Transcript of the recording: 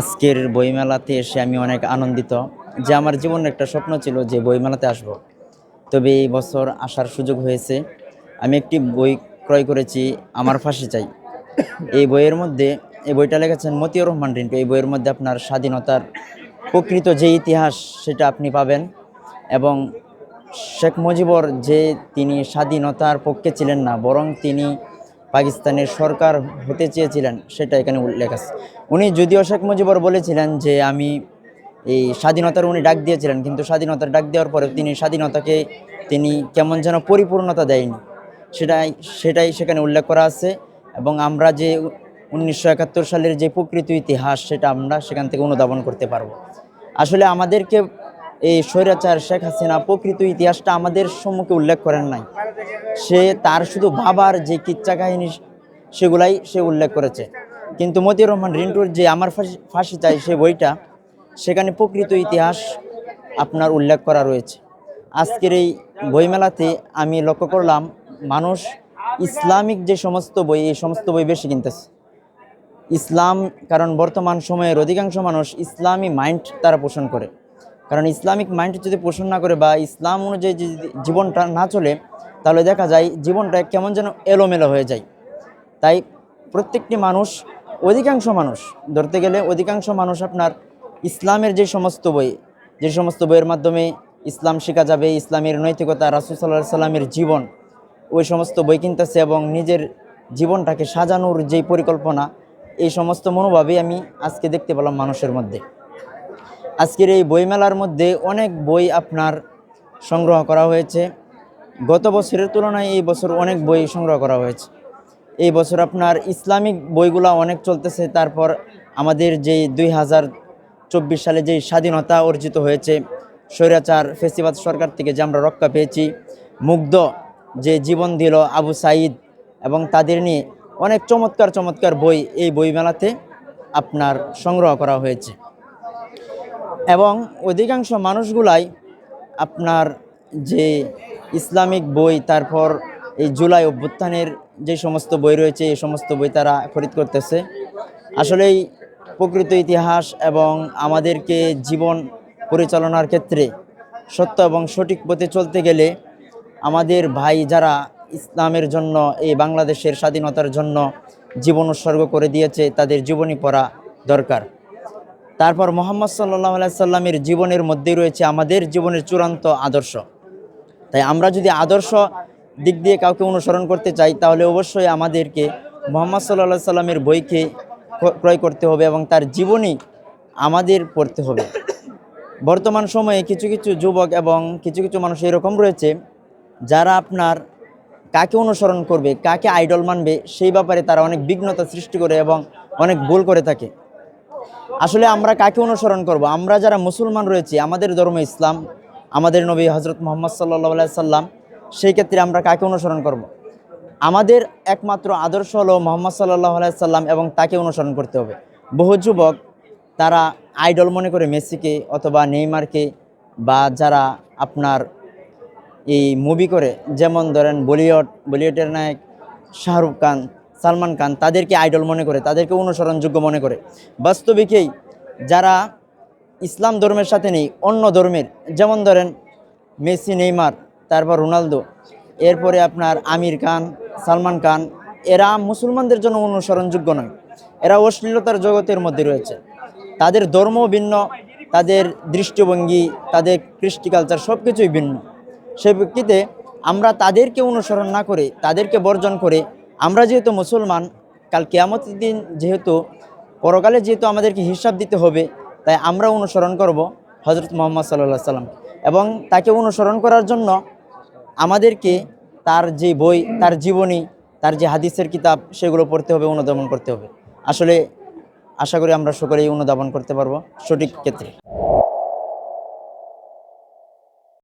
আজকের বইমেলাতে এসে আমি অনেক আনন্দিত যে আমার জীবনের একটা স্বপ্ন ছিল যে বইমেলাতে আসব। তবে এই বছর আসার সুযোগ হয়েছে। আমি একটি বই ক্রয় করেছি, আমার ফাঁসি চাই। এই বইয়ের মধ্যে, এই বইটা লিখেছেন মতিউর রহমান রিন্টু। এই বইয়ের মধ্যে আপনার স্বাধীনতার প্রকৃত যে ইতিহাস, সেটা আপনি পাবেন এবং শেখ মুজিবর যে তিনি স্বাধীনতার পক্ষে ছিলেন না, বরং তিনি পাকিস্তানের সরকার হতে চেয়েছিলেন, সেটা এখানে উল্লেখ আছে। উনি যদিও শেখ মুজিবর বলেছিলেন যে আমি এই স্বাধীনতার উনি ডাক দিয়েছিলেন, কিন্তু স্বাধীনতার ডাক দেওয়ার পরে তিনি স্বাধীনতাকে তিনি কেমন যেন পরিপূর্ণতা দেয়নি। সেটাই সেটাই সেখানে উল্লেখ করা আছে এবং আমরা যে উনিশশো একাত্তর সালের যে প্রকৃত ইতিহাস, সেটা আমরা সেখান থেকে অনুধাবন করতে পারব। আসলে আমাদেরকে এই স্বৈরাচার শেখ হাসিনা প্রকৃত ইতিহাসটা আমাদের সম্মুখে উল্লেখ করেন নাই। সে তার শুধু বাবার যে কিচ্ছা কাহিনী সেগুলাই সে উল্লেখ করেছে। কিন্তু মতিউর রহমান রিন্টুর যে আমার ফাঁসি ফাঁসি চাই সে বইটা, সেখানে প্রকৃত ইতিহাস আপনার উল্লেখ করা রয়েছে। আজকের এই বইমেলাতে আমি লক্ষ্য করলাম, মানুষ ইসলামিক যে সমস্ত বই, এই সমস্ত বই বেশি কিনতেছে। ইসলাম, কারণ বর্তমান সময়ের অধিকাংশ মানুষ ইসলামী মাইন্ড তারা পোষণ করে। কারণ ইসলামিক মাইন্ড যদি পোষণ না করে বা ইসলাম অনুযায়ী যদি জীবনটা না চলে, তাহলে দেখা যায় জীবনটা কেমন যেন এলোমেলো হয়ে যায়। তাই প্রত্যেকটি মানুষ, অধিকাংশ মানুষ, ধরতে গেলে অধিকাংশ মানুষ আপনার ইসলামের যে সমস্ত বই, যে সমস্ত বইয়ের মাধ্যমে ইসলাম শেখা যাবে, ইসলামের নৈতিকতা, রাসুল সাল্লামের জীবন, ওই সমস্ত বই কিনতেছে এবং নিজের জীবনটাকে সাজানোর যেই পরিকল্পনা, এই সমস্ত মনোভাবই আমি আজকে দেখতে পেলাম মানুষের মধ্যে। আজকের এই বইমেলার মধ্যে অনেক বই আপনার সংগ্রহ করা হয়েছে। গত বছরের তুলনায় এই বছর অনেক বই সংগ্রহ করা হয়েছে। এই বছর আপনার ইসলামিক বইগুলা অনেক চলতেছে, তারপর আমাদের যেই দুই হাজার চব্বিশ সালে যেই স্বাধীনতা অর্জিত হয়েছে, স্বৈরাচার ফেসিবাদ সরকার থেকে যে আমরা রক্ষা পেয়েছি, মুগ্ধ যে জীবন দিল আবু সাইদ এবং তাদের নিয়ে অনেক চমৎকার চমৎকার বই এই বইমেলাতে আপনার সংগ্রহ করা হয়েছে। এবং অধিকাংশ মানুষগুলাই আপনার যে ইসলামিক বই, তারপর এই জুলাই অভ্যুত্থানের যে সমস্ত বই রয়েছে, এই সমস্ত বই তারা খরিদ করতেছে। আসলেই প্রকৃত ইতিহাস এবং আমাদেরকে জীবন পরিচালনার ক্ষেত্রে সত্য এবং সঠিক পথে চলতে গেলে আমাদের ভাই যারা ইসলামের জন্য, এই বাংলাদেশের স্বাধীনতার জন্য জীবন উৎসর্গ করে দিয়েছে, তাদের জীবনী পড়া দরকার। তারপর মোহাম্মদ সাল্লাহ সাল্লামের জীবনের মধ্যেই রয়েছে আমাদের জীবনের চূড়ান্ত আদর্শ। তাই আমরা যদি আদর্শ দিক দিয়ে কাউকে অনুসরণ করতে চাই, তাহলে অবশ্যই আমাদেরকে মোহাম্মদ সাল্লাহ সাল্লামের বইকে ক্রয় করতে হবে এবং তার জীবনী আমাদের পড়তে হবে। বর্তমান সময়ে কিছু কিছু যুবক এবং কিছু কিছু মানুষ এরকম রয়েছে, যারা আপনার কাকে অনুসরণ করবে, কাকে আইডল মানবে, সেই ব্যাপারে তারা অনেক বিঘ্নতা সৃষ্টি করে এবং অনেক ভুল করে থাকে। আসলে আমরা কাকে অনুসরণ করব আমরা যারা মুসলমান রয়েছি, আমাদের ধর্ম ইসলাম, আমাদের নবী হজরত মোহাম্মদ সাল্লাহ সাল্লাম, সেই ক্ষেত্রে আমরা কাকে অনুসরণ করব। আমাদের একমাত্র আদর্শ হলো মোহাম্মদ সাল্লাহ সাল্লাম এবং তাকে অনুসরণ করতে হবে বহু যুবক, তারা আইডল মনে করে মেসিকে অথবা নেইমারকে বা যারা আপনার এই মুভি করে, যেমন ধরেন বলিউড, বলিউডের নায়ক শাহরুখ খান সালমান খান তাদেরকে আইডল মনে করে, তাদেরকে অনুসরণযোগ্য মনে করে। বাস্তবিকেই যারা ইসলাম ধর্মের সাথে নেই, অন্য ধর্মের, যেমন ধরেন মেসি, নেইমার, তারপর রোনালদো, এরপরে আপনার আমির খান, সালমান খান, এরা মুসলমানদের জন্য অনুসরণযোগ্য নয়। এরা অশ্লীলতার জগতের মধ্যে রয়েছে। তাদের ধর্ম ভিন্ন, তাদের দৃষ্টিভঙ্গি, তাদের কৃষ্টি কালচার সব কিছুই ভিন্ন। সে প্রেক্ষিতে আমরা তাদেরকে অনুসরণ না করে, তাদেরকে বর্জন করে আমরা যেহেতু মুসলমান, কাল কেয়ামতের দিন যেহেতু, পরকালে যেহেতু আমাদেরকে হিসাব দিতে হবে, তাই আমরা অনুসরণ করব হজরত মোহাম্মদ সাল্লাহ সাল্লাম এবং তাকে অনুসরণ করার জন্য আমাদেরকে তার যে বই, তার জীবনী, তার যে হাদিসের কিতাব, সেগুলো পড়তে হবে, অনুধাবন করতে হবে। আসলে আশা করি আমরা সকলেই অনুধাবন করতে পারব সঠিক ক্ষেত্রে।